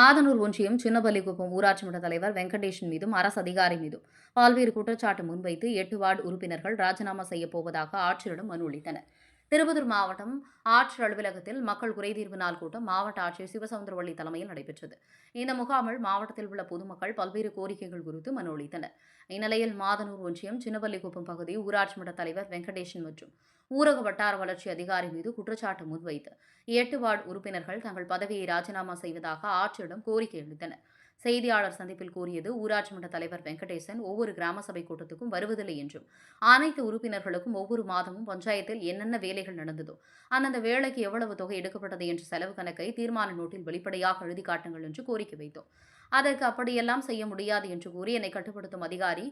மாதனூர் ஒன்றியம் சின்னபள்ளிக்குப்பம் ஊராட்சி மன்ற தலைவர் வெங்கடேஷன் மீதும் அரசு அதிகாரி மீதும் பல்வேறு குற்றச்சாட்டு முன்வைத்து எட்டு வார்டு உறுப்பினர்கள் ராஜினாமா செய்யப் போவதாக ஆட்சியரிடம் மனு அளித்தனர். திருப்பதூர் மாவட்டம் ஆட்சியர் அலுவலகத்தில் மக்கள் குறைதீர்வு நாள் கூட்டம் மாவட்ட ஆட்சியர் சிவசவுந்தரவள்ளி தலைமையில் நடைபெற்றது. இந்த முகாமில் மாவட்டத்தில் உள்ள பொதுமக்கள் பல்வேறு கோரிக்கைகள் குறித்து மனு அளித்தனர். இந்நிலையில் மாதனூர் ஒன்றியம் சின்னவல்லிக்குப்பம் பகுதி ஊராட்சி மன்ற தலைவர் வெங்கடேஷன் மற்றும் ஊரக வட்டார வளர்ச்சி அதிகாரி மீது குற்றச்சாட்டு முன்வைத்து எட்டு வார்டு உறுப்பினர்கள் தங்கள் பதவியை ராஜினாமா செய்வதாக ஆட்சியரிடம் கோரிக்கை அளித்தனர். செய்தியாளர் சந்திப்பில் கூறியது ஊராட்சி மன்ற தலைவர் வெங்கடேசன் ஒவ்வொரு கிராம சபை கூட்டத்துக்கும் வருவதில்லை என்றும். அனைத்து உறுப்பினர்களுக்கும் ஒவ்வொரு மாதமும் பஞ்சாயத்தில் என்னென்ன வேலைகள் நடந்ததோ அந்தந்த வேலைக்கு எவ்வளவு தொகை எடுக்கப்பட்டது என்ற செலவு கணக்கை தீர்மான நோட்டில் வெளிப்படையாக எழுதி காட்டுங்கள் என்று கோரிக்கை வைத்தோம். அதற்கு அப்படியெல்லாம் செய்ய முடியாது என்று கூறி என்னை கட்டுப்படுத்தும் அதிகாரி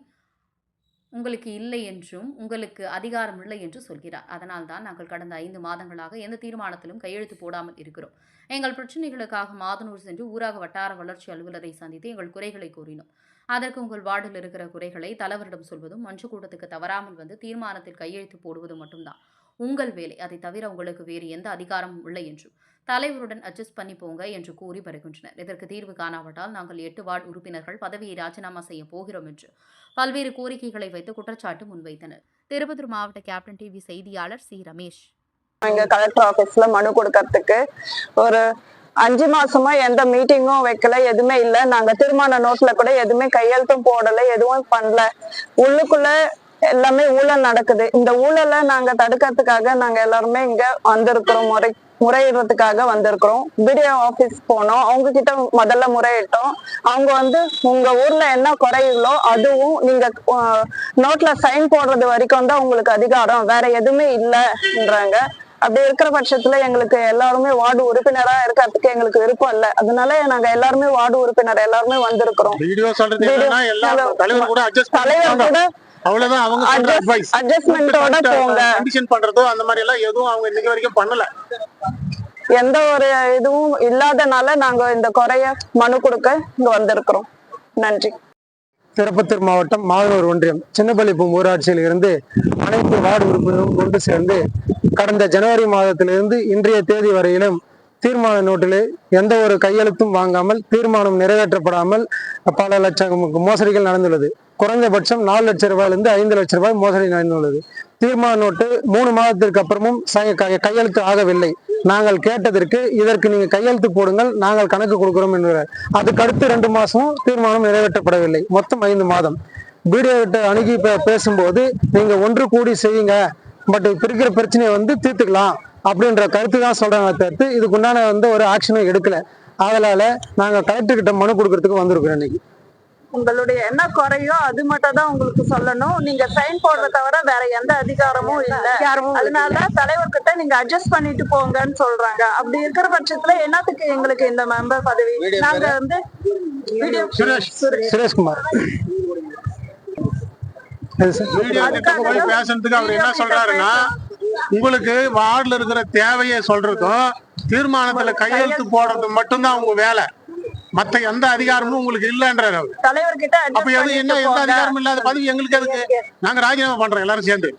உங்களுக்கு இல்லை என்றும் உங்களுக்கு அதிகாரம் இல்லை என்று சொல்கிறார். அதனால் தான் நாங்கள் கடந்த ஐந்து மாதங்களாக எந்த தீர்மானத்திலும் கையெழுத்து போடாமல் இருக்கிறோம். எங்கள் பிரச்சனைகளுக்காக மாதனூர் சென்று ஊராக வட்டார வளர்ச்சி அலுவலரை சந்தித்து எங்கள் குறைகளை கூறினோம். அதற்கு உங்கள் வார்டில் இருக்கிற குறைகளை தலைவரிடம் சொல்வதும் மஞ்சு கூட்டத்துக்கு தவறாமல் வந்து தீர்மானத்தில் கையெழுத்து போடுவது மட்டும்தான். உங்கள் வேலை. அதை தவிர உங்களுக்கு வேறு எந்த அதிகாரமும் இல்லை என்றும். தலைவருடன் அட்ஜஸ்ட் பண்ணி போங்க என்று கூறி வருகின்றனர். இதற்கு தீர்வு காணாவிட்டால் நாங்கள் எட்டு வார்டு உறுப்பினர்கள் பதவியை ராஜினாமா செய்ய போகிறோம் என்று பல்வேறு கோரிக்கைகளை வைத்து குற்றச்சாட்டு முன்வைத்தனர். திருப்பத்தூர் மாவட்ட கேப்டன் டிவி செய்தியாளர் சி. ரமேஷ். இங்க கலெக்டர் ஆபீஸ்ல மனு கொடுக்கறதுக்கு ஒரு அஞ்சு மாசமா எந்த மீட்டிங்கும் வைக்கல எதுவுமே இல்ல. நாங்க தீர்மான நோட்ல கூட எதுவுமே கையெழுத்தும் போடல எதுவும் பண்ணல. உள்ளுக்குள்ள எல்லாமே ஊழல் நடக்குது. இந்த ஊழலை நாங்க தடுக்கிறதுக்காக நாங்க எல்லாருமே இங்க வந்திருக்கிறோம் முறை முறையிடுறதுக்காக வந்திருக்கிறோம். பிடிஓ ஆபீஸ் போனோம். அவங்க கிட்ட முதல்ல முறையிட்டோம். அவங்க வந்து உங்க ஊர்ல என்ன குறைகளோ அதுவும் நீங்க நோட்ல சைன் போடுறது வரைக்கும் தான் உங்களுக்கு அதிகாரம். வேற எதுவுமே இல்லைன்றாங்க. அப்படி இருக்கிற பட்சத்துல எங்களுக்கு எல்லாருமே வார்டு உறுப்பினரா இருக்கிறதுக்கு எங்களுக்கு விருப்பம் இல்லை. அதனால நாங்க எல்லாருமே வார்டு உறுப்பினர் எல்லாருமே வந்திருக்கிறோம். தலைவர் கூட அவ்வளவுதான் அவங்க adjustment-ஓட போங்க. கண்டிஷன் பண்றதோ அந்த மாதிரி எல்லாம் எதுவும் அவங்க இன்னைக்கு வரைக்கும் பண்ணல. எந்த ஒரு இதுவும் இல்லாதனால நாங்க இந்த குறைய மனு கொடுக்க இங்க வந்திருக்கிறோம். நன்றி. திருப்பத்தூர் மாவட்டம் மாதனூர் ஒன்றியம் சின்னப்பள்ளிப்பூம் ஊராட்சியில் இருந்து அனைத்து வார்டு உறுப்பினரும் கொண்டு சேர்ந்து கடந்த ஜனவரி மாதத்திலிருந்து இன்றைய தேதி வரையிலும் தீர்மான நோட்டிலே எந்த ஒரு கையெழுத்தும் வாங்காமல் தீர்மானம் நிறைவேற்றப்படாமல் பல லட்சம் மோசடிகள் நடந்துள்ளது. குறைந்தபட்சம் நாலு லட்சம் ரூபாயிலிருந்து ஐந்து லட்சம் ரூபாய் மோசடி நடந்துள்ளது தீர்மான நோட்டு மூணு மாதத்திற்கு அப்புறமும் கையெழுத்து ஆகவில்லை. நாங்கள் கேட்டதற்கு இதற்கு நீங்க கையெழுத்து போடுங்கள் நாங்கள் கணக்கு கொடுக்கிறோம் என்கிறார். அதுக்கு அடுத்து ரெண்டு மாசமும் தீர்மானம் நிறைவேற்றப்படவில்லை. மொத்தம் ஐந்து மாதம். பிடிஓ கிட்ட அணுகி பேசும்போது நீங்க ஒன்று கூடி செய்யுங்க பட் பிரிக்கிற இருக்கிற பிரச்சனையை வந்து தீர்த்துக்கலாம் அப்படின்ற கருத்து தான் சொல்றாங்க தவிர்த்து இதுக்குண்டான வந்து ஒரு ஆக்ஷனும் எடுக்கல. அதனால நாங்கள் கலெக்டர் கிட்ட மனு கொடுக்கறதுக்கு வந்திருக்கிறோம் இன்னைக்கு. உங்களுடைய என்ன குறையோ அது மட்டும் தான் உங்களுக்கு சொல்லணும். நீங்க சைன் போடுறத தவிர வேற எந்த அதிகாரமும் இல்ல. அதனால தலைவர்கிட்ட நீங்க அட்ஜஸ்ட் பண்ணிட்டு போங்கன்னு சொல்றாங்க. அப்படி இருக்கிற பட்சத்துல என்னத்துக்கு எங்களுக்கு இந்த மெம்பர் பதவி? நாங்க வந்து சுரேஷ்குமார். பேசுறதுக்கு அவர் என்ன சொல்றாருன்னா உங்களுக்கு வார்டுல இருக்கிற தேவையை சொல்றதும் தீர்மானத்துல கையெழுத்து போடுறது மட்டும்தான் உங்க வேலை. மத்த எந்த அதிகாரமும் உங்களுக்கு இல்லைன்றாரு அவர். தலைவர்கிட்ட அப்ப எது என்ன எந்த அதிகாரமும் இல்லாத பதவி எங்களுக்கு எதுக்கு? நாங்க ராஜினாமா பண்றோம் எல்லாரும் சேர்ந்து.